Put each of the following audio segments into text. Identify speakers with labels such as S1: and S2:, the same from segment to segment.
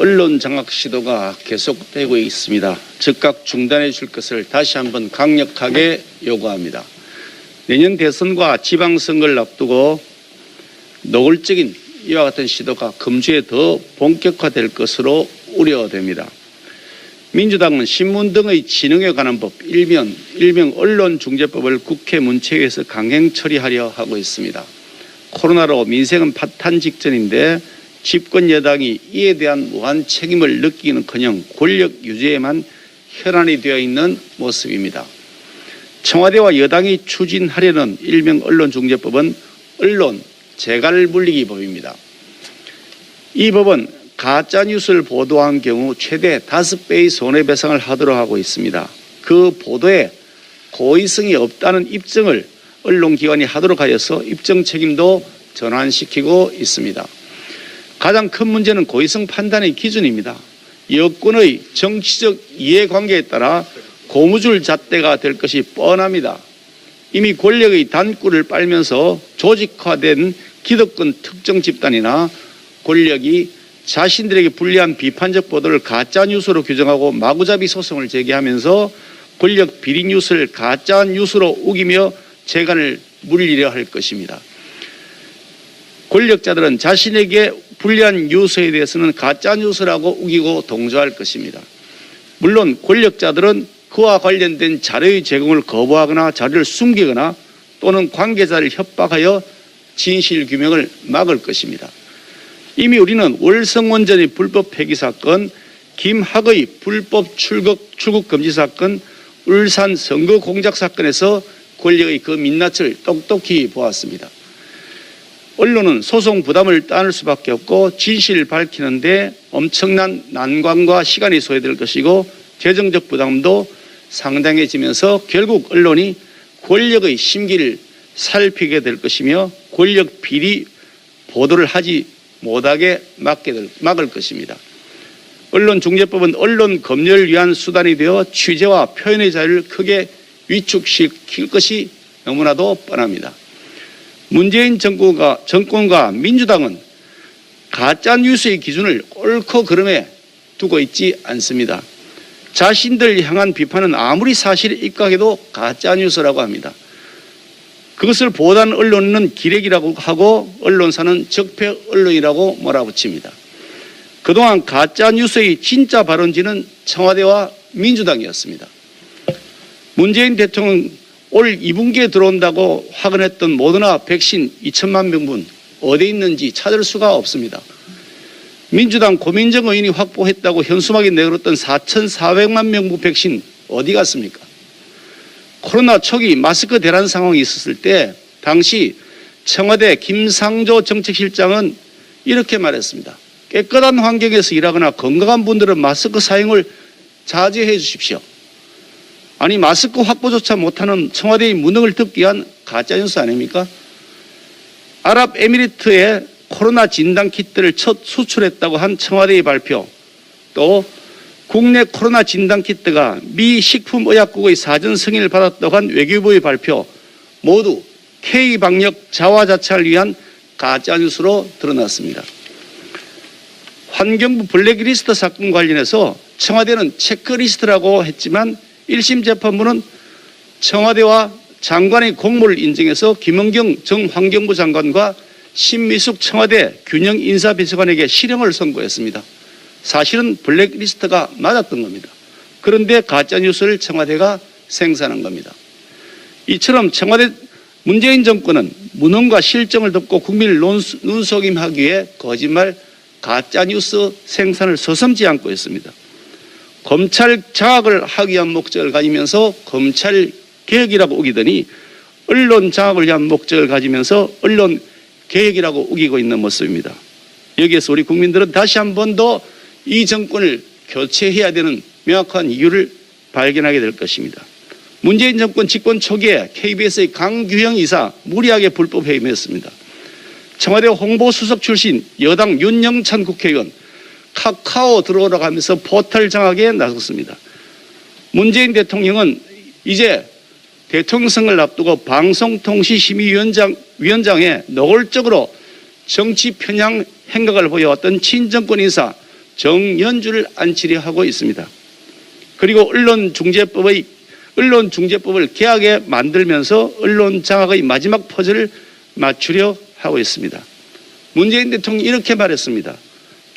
S1: 언론 장악 시도가 계속되고 있습니다. 즉각 중단해 줄 것을 다시 한번 강력하게 요구합니다. 내년 대선과 지방선거를 앞두고 노골적인 이와 같은 시도가 금주에 더 본격화될 것으로 우려됩니다. 민주당은 신문 등의 진흥에 관한 법 일명 일명 언론중재법을 국회 문체위에서 강행 처리하려 하고 있습니다. 코로나로 민생은 파탄 직전인데 집권 여당이 이에 대한 무한 책임을 느끼기는커녕 권력 유지에만 혈안이 되어 있는 모습입니다. 청와대와 여당이 추진하려는 일명 언론중재법은 언론 재갈 물리기 법입니다. 이 법은 가짜 뉴스를 보도한 경우 최대 다섯 배의 손해배상을 하도록 하고 있습니다. 그 보도에 고의성이 없다는 입증을 언론기관이 하도록 하여서 입증 책임도 전환시키고 있습니다. 가장 큰 문제는 고의성 판단의 기준입니다. 여권의 정치적 이해관계에 따라 고무줄 잣대가 될 것이 뻔합니다. 이미 권력의 단꿀을 빨면서 조직화된 기득권 특정 집단이나 권력이 자신들에게 불리한 비판적 보도를 가짜 뉴스로 규정하고 마구잡이 소송을 제기하면서 권력 비리 뉴스를 가짜 뉴스로 우기며 재간을 물리려 할 것입니다. 권력자들은 자신에게 불리한 뉴스에 대해서는 가짜 뉴스라고 우기고 동조할 것입니다. 물론 권력자들은 그와 관련된 자료의 제공을 거부하거나 자료를 숨기거나 또는 관계자를 협박하여 진실 규명을 막을 것입니다. 이미 우리는 월성원전의 불법 폐기 사건, 김학의 불법 출국, 출국 금지 사건, 울산 선거 공작 사건에서 권력의 그 민낯을 똑똑히 보았습니다. 언론은 소송 부담을 따를 수밖에 없고 진실을 밝히는데 엄청난 난관과 시간이 소요될 것이고 재정적 부담도 상당해지면서 결국 언론이 권력의 심기를 살피게 될 것이며 권력 비리 보도를 하지 못하게 막게 될, 막을 것입니다. 언론중재법은 언론 검열을 위한 수단이 되어 취재와 표현의 자유를 크게 위축시킬 것이 너무나도 뻔합니다. 문재인 정권과, 정권과 민주당은 가짜 뉴스의 기준을 옳고 그름에 두고 있지 않습니다. 자신들 향한 비판은 아무리 사실에 입각해도 가짜 뉴스라고 합니다. 그것을 보도한 언론은 기레기라고 하고 언론사는 적폐 언론이라고 몰아붙입니다. 그동안 가짜 뉴스의 진짜 발언지는 청와대와 민주당이었습니다. 문재인 대통령 올 2분기에 들어온다고 확언했던 모더나 백신 2천만 명분 어디 있는지 찾을 수가 없습니다. 민주당 고민정 의원이 확보했다고 현수막에 내걸었던 4,400만 명분 백신 어디 갔습니까? 코로나 초기 마스크 대란 상황이 있었을 때 당시 청와대 김상조 정책실장은 이렇게 말했습니다. 깨끗한 환경에서 일하거나 건강한 분들은 마스크 사용을 자제해 주십시오. 아니 마스크 확보조차 못하는 청와대의 무능을 듣기 위한 가짜뉴스 아닙니까? 아랍에미리트에 코로나 진단 키트를 첫 수출했다고 한 청와대의 발표 또 국내 코로나 진단 키트가 미 식품의약국의 사전 승인을 받았다고 한 외교부의 발표 모두 K 방역 자화자찬을 위한 가짜 뉴스로 드러났습니다. 환경부 블랙리스트 사건 관련해서 청와대는 체크리스트라고 했지만 1심 재판부는 청와대와 장관의 공모를 인정해서 김은경 전 환경부 장관과 신미숙 청와대 균형 인사비서관에게 실형을 선고했습니다. 사실은 블랙리스트가 맞았던 겁니다. 그런데 가짜뉴스를 청와대가 생산한 겁니다. 이처럼 청와대 문재인 정권은 무능과 실정을 덮고 국민을 눈속임하기 위해 거짓말 가짜뉴스 생산을 서슴지 않고 있습니다. 검찰 장악을 하기 위한 목적을 가지면서 검찰 개혁이라고 우기더니 언론 장악을 위한 목적을 가지면서 언론 개혁이라고 우기고 있는 모습입니다. 여기에서 우리 국민들은 다시 한 번 더 이 정권을 교체해야 되는 명확한 이유를 발견하게 될 것입니다. 문재인 정권 집권 초기에 KBS의 강규형 이사 무리하게 불법 해임했습니다. 청와대 홍보수석 출신 여당 윤영찬 국회의원 카카오 들어오라고 하면서 포털 장악에 나섰습니다. 문재인 대통령은 이제 대통령 선거를 앞두고 방송통신심의위원장 위원장에 노골적으로 정치 편향 행각을 보여왔던 친정권 인사 정연주를 안치려 하고 있습니다. 그리고 언론중재법의 언론중재법을 개하게 만들면서 언론 장악의 마지막 퍼즐을 맞추려 하고 있습니다. 문재인 대통령이 이렇게 말했습니다.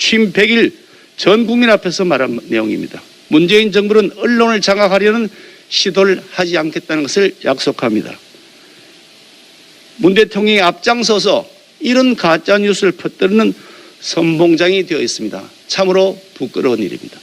S1: 취임 100일 전 국민 앞에서 말한 내용입니다. 문재인 정부는 언론을 장악하려는 시도를 하지 않겠다는 것을 약속합니다. 문 대통령이 앞장서서 이런 가짜 뉴스를 퍼뜨리는 선봉장이 되어 있습니다. 참으로 부끄러운 일입니다.